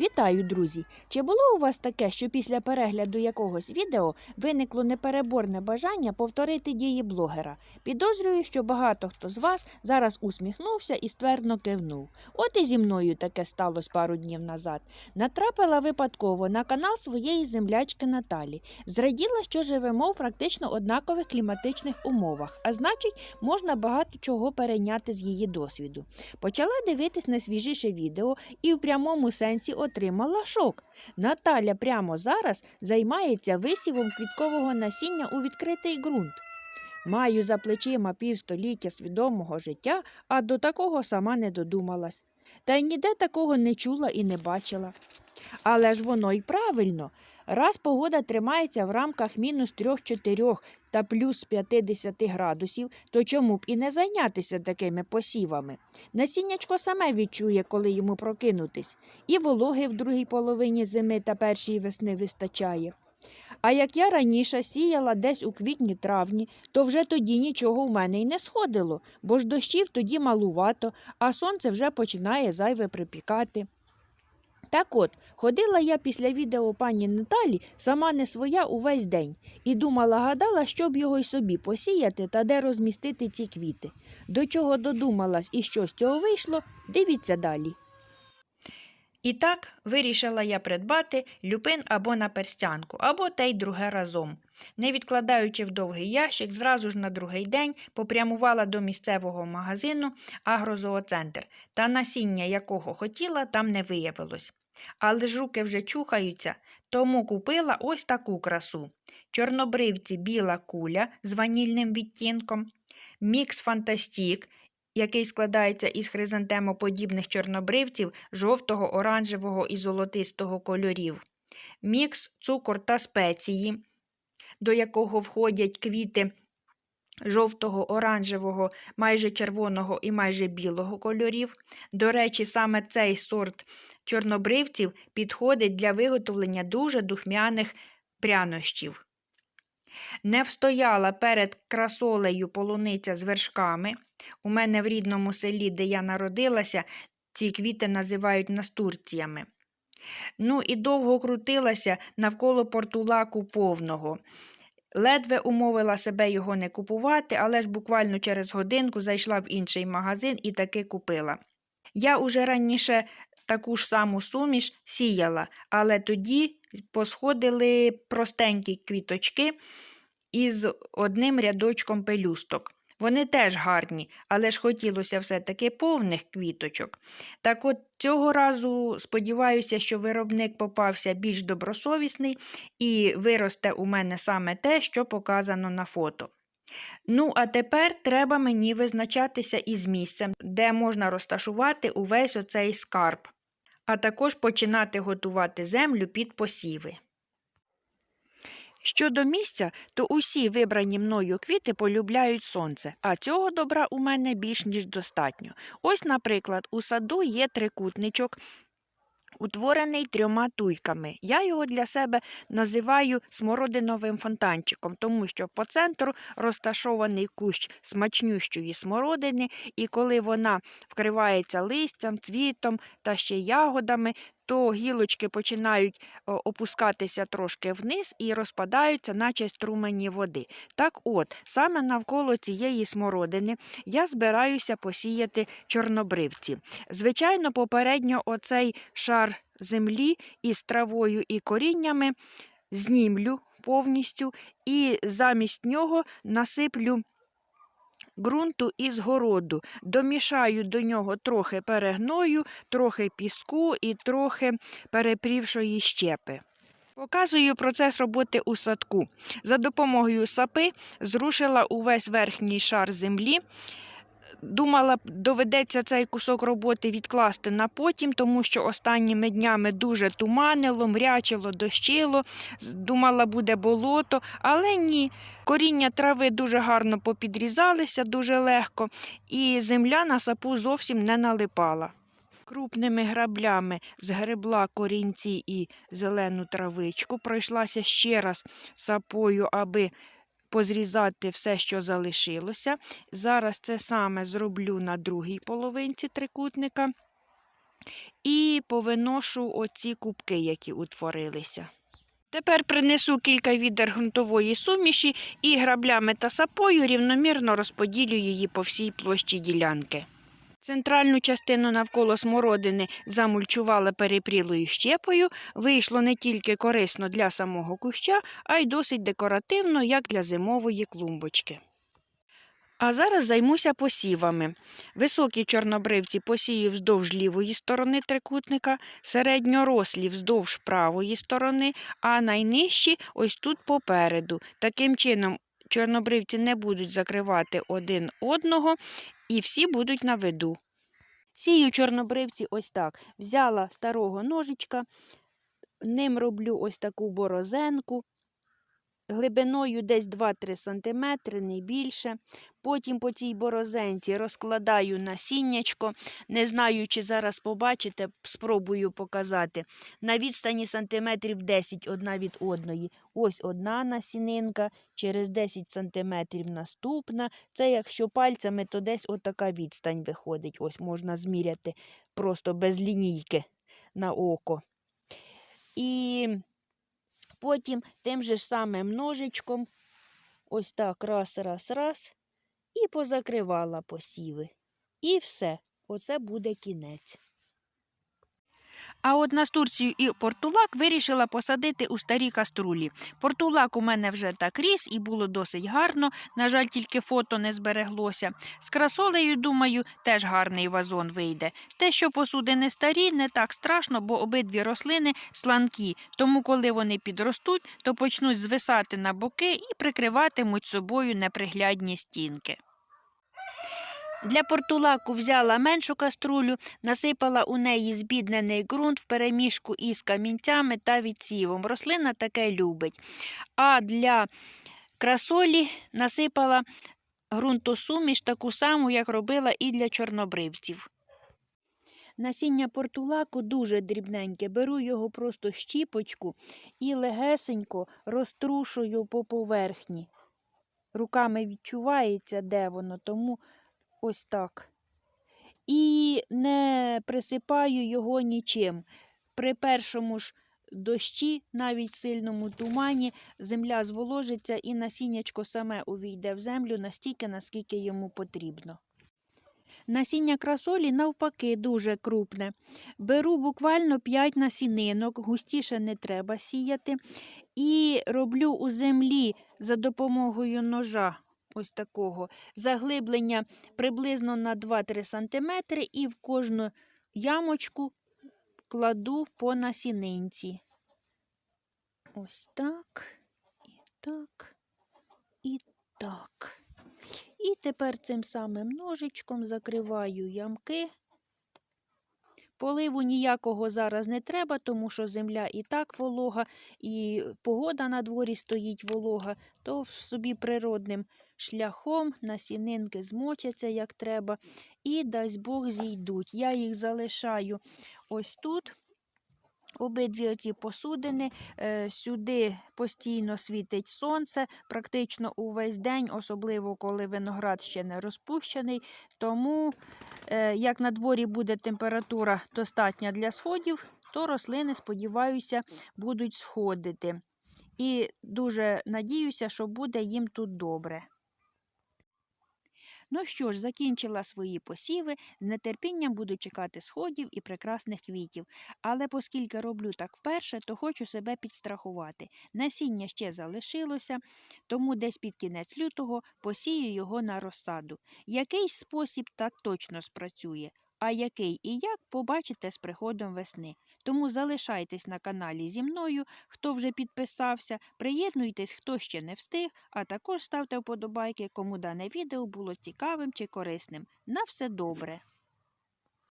Вітаю, друзі! Чи було у вас таке, що після перегляду якогось відео виникло непереборне бажання повторити дії блогера? Підозрюю, що багато хто з вас зараз усміхнувся і ствердно кивнув. От і зі мною таке сталося пару днів назад. Натрапила випадково на канал своєї землячки Наталі. Зраділа, що живемо в практично однакових кліматичних умовах, а значить, можна багато чого перейняти з її досвіду. Почала дивитись найсвіжіше відео і в прямому сенсі отримала шок. Наталя прямо зараз займається висівом квіткового насіння у відкритий ґрунт. Маю за плечима півстоліття свідомого життя, а до такого сама не додумалась. Та й ніде такого не чула і не бачила. Але ж воно й правильно. Раз погода тримається в рамках мінус 3-4 та плюс 50 градусів, то чому б і не зайнятися такими посівами? Насіннячко саме відчує, коли йому прокинутись, і вологи в другій половині зими та першій весни вистачає. А як я раніше сіяла десь у квітні-травні, то вже тоді нічого в мене й не сходило, бо ж дощів тоді малувато, а сонце вже починає зайве припікати. Так от, ходила я після відео пані Наталі сама не своя увесь день і думала, гадала, щоб його й собі посіяти та де розмістити ці квіти. До чого додумалась і що з цього вийшло, дивіться далі. І так вирішила я придбати люпин або на перстянку, або те й друге разом. Не відкладаючи в довгий ящик, зразу ж на другий день попрямувала до місцевого магазину Агрозооцентр, та насіння, якого хотіла, там не виявилось. Але ж руки вже чухаються, тому купила ось таку красу: чорнобривці біла куля з ванільним відтінком, мікс Фантастік, який складається із хризантемоподібних чорнобривців жовтого, оранжевого і золотистого кольорів, мікс цукор та спеції, до якого входять квіти жовтого, оранжевого, майже червоного і майже білого кольорів. До речі, саме цей сорт чорнобривців підходить для виготовлення дуже духмяних прянощів. Не встояла перед красолею полуниця з вершками. У мене в рідному селі, де я народилася, ці квіти називають настурціями. Ну і довго крутилася навколо портулаку повного. Ледве умовила себе його не купувати, але ж буквально через годинку зайшла в інший магазин і таки купила. Я уже раніше таку ж саму суміш сіяла, але тоді посходили простенькі квіточки із одним рядочком пелюсток. Вони теж гарні, але ж хотілося все-таки повних квіточок. Так от цього разу сподіваюся, що виробник попався більш добросовісний і виросте у мене саме те, що показано на фото. Ну, а тепер треба мені визначатися із місцем, де можна розташувати увесь оцей скарб, а також починати готувати землю під посіви. Щодо місця, то усі вибрані мною квіти полюбляють сонце, а цього добра у мене більш ніж достатньо. Ось, наприклад, у саду є трикутничок, утворений трьома туйками. Я його для себе називаю смородиновим фонтанчиком, тому що по центру розташований кущ смачнющої смородини, і коли вона вкривається листям, цвітом та ще ягодами, то гілочки починають опускатися трошки вниз і розпадаються, наче струмені води. Так от, саме навколо цієї смородини я збираюся посіяти чорнобривці. Звичайно, попередньо оцей шар землі із травою і коріннями знімлю повністю і замість нього насиплю ґрунту із городу. Домішаю до нього трохи перегною, трохи піску і трохи перепрівшої щепи. Показую процес роботи у садку. За допомогою сапи зрушила увесь верхній шар землі. Думала, доведеться цей кусок роботи відкласти на потім, тому що останніми днями дуже туманило, мрячило, дощило. Думала, буде болото, але ні. Коріння трави дуже гарно попідрізалися, дуже легко, і земля на сапу зовсім не налипала. Крупними граблями згребла корінці і зелену травичку, пройшлася ще раз сапою, аби позрізати все, що залишилося. Зараз це саме зроблю на другій половинці трикутника. і повиношу оці кубки, які утворилися. Тепер принесу кілька відер ґрунтової суміші і граблями та сапою рівномірно розподілю її по всій площі ділянки. Центральну частину навколо смородини замульчувала перепрілою щепою. Вийшло не тільки корисно для самого куща, а й досить декоративно, як для зимової клумбочки. А зараз займуся посівами. Високі чорнобривці посію вздовж лівої сторони трикутника, середньорослі вздовж правої сторони, а найнижчі ось тут попереду. Таким чином, чорнобривці не будуть закривати один одного і всі будуть на виду. Сію чорнобривці ось так. Взяла старого ножичка, ним роблю ось таку борозенку, глибиною десь 2-3 см, не більше. Потім по цій борозенці розкладаю насіннячко. Не знаю, чи зараз побачите, спробую показати. На відстані сантиметрів 10 одна від одної. Ось одна насінинка, через 10 сантиметрів наступна. Це якщо пальцями, то десь отака відстань виходить. Ось можна зміряти просто без лінійки на око. І потім тим же самим ножичком, ось так раз, раз, раз, і позакривала посіви. І все, оце буде кінець. А от настурцію і портулак вирішила посадити у старі каструлі. Портулак у мене вже так ріс і було досить гарно. На жаль, тільки фото не збереглося. З красолею, думаю, теж гарний вазон вийде. Те, що посуди не старі, не так страшно, бо обидві рослини сланкі. Тому, коли вони підростуть, то почнуть звисати на боки і прикриватимуть собою неприглядні стінки. Для портулаку взяла меншу каструлю, насипала у неї збіднений ґрунт вперемішку із камінцями та відсівом. Рослина таке любить. А для красолі насипала ґрунтосуміш таку саму, як робила і для чорнобривців. Насіння портулаку дуже дрібненьке. Беру його просто щіпочку і легесенько розтрушую по поверхні. Руками відчувається, де воно, тому ось так. І не присипаю його нічим. При першому ж дощі, навіть сильному тумані, земля зволожиться і насіннячко саме увійде в землю настільки, наскільки йому потрібно. Насіння красолі, навпаки, дуже крупне. Беру буквально 5 насінинок, густіше не треба сіяти. І роблю у землі за допомогою ножа ось такого заглиблення приблизно на 2-3 см і в кожну ямочку кладу по насінинці. Ось так, і так, і так. І тепер цим самим ножичком закриваю ямки. Поливу ніякого зараз не треба, тому що земля і так волога, і погода на дворі стоїть волога, то собі природним шляхом насінинки змочаться як треба, і дасть Бог зійдуть. Я їх залишаю ось тут. Обидві оці посудини, е, сюди постійно світить сонце, практично увесь день, особливо коли виноград ще не розпущений. Тому, е, як на дворі буде температура достатня для сходів, то рослини, сподіваюся, будуть сходити. І дуже надіюся, що буде їм тут добре. Ну що ж, закінчила свої посіви, з нетерпінням буду чекати сходів і прекрасних квітів. Але оскільки роблю так вперше, то хочу себе підстрахувати. Насіння ще залишилося, тому десь під кінець лютого посію його на розсаду. Якийсь спосіб так точно спрацює. А який і як побачите з приходом весни. Тому залишайтесь на каналі зі мною, хто вже підписався, приєднуйтесь, хто ще не встиг, а також ставте вподобайки, кому дане відео було цікавим чи корисним. На все добре!